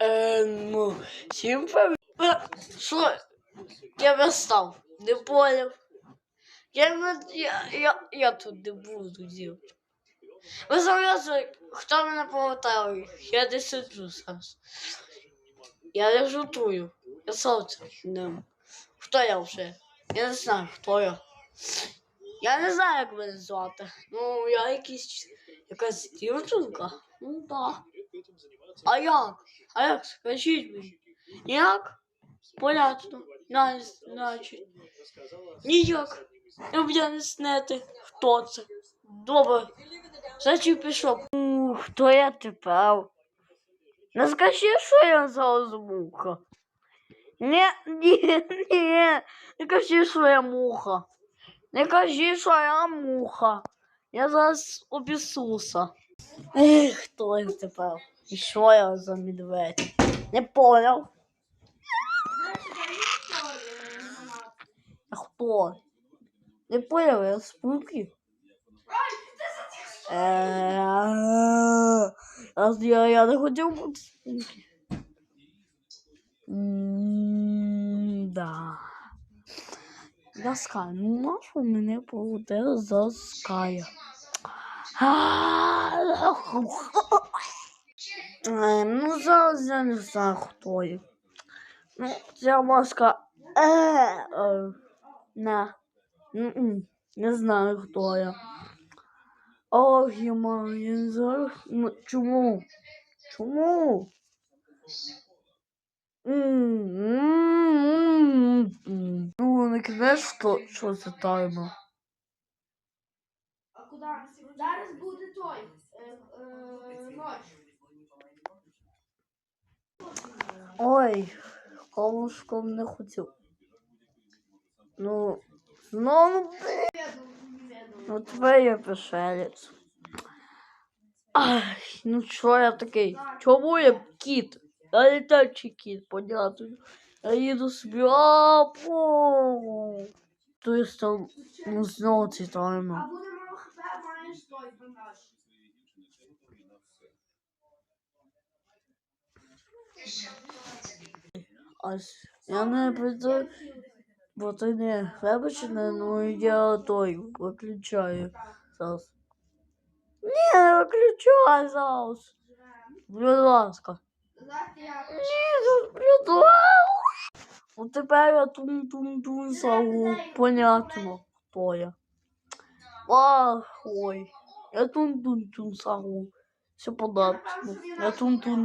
Е, ну, всім Що? Я настав. Не поняв. Я, не- я, я, я тут не буду ділати. Ви зав'язуєте, хто мене пам'ятає? Я десь сиджу зараз. Я не жартую. Я сонце ним. Хто я вже? Я не знаю, хто я. Я не знаю, як мене звати. Ну, я якийсь якась дівчинка. Ну так. Да. А як? А як? Скажіть мені. Як? Понятно. На, значить. Ніяк. Б я не знати, хто це. Добре. Значить пішов. У, хто я тепер? Не скажи, що я зараз муха. Ні, ні, ні. Не кажи, що я муха. Не кажи, що я муха. Я зараз обісуся. Ех, хто я тепер? І я за медведь? Не поняв. А хто? Не поняв, я спуки. Е, а Я, я не хотів бути спуки. Да. Заскай, ну нащо мене поведе заскає? Ну, зараз не знаю, хто є. Ну, ця маска. Е, е, не. Не знаю, хто я. Ох, я не знаю. Ну, чому? Чому? Ну, не що, що це тайна. Куди? Зараз буде той. Е, е, ночь. Ой, колушком не хотів. Ну, знову, веду. ну тебе є пришелець. Ай, ну що я такий? Чому я кіт? Я літаючий кіт, понятно. Я їду собі, а по. То є там, ну знову ці Бандаж. Ось, я не прийду, бо ти не вибачене, ну я той виключаю зараз. Ні, не виключай зараз. Будь ласка. Ні, будь ласка. Ну тепер я тун-тун-тун сагу. Понятно, хто я. Ах, ой. Я тун-тун-тун сагу. Все понятно. Я тун-тун.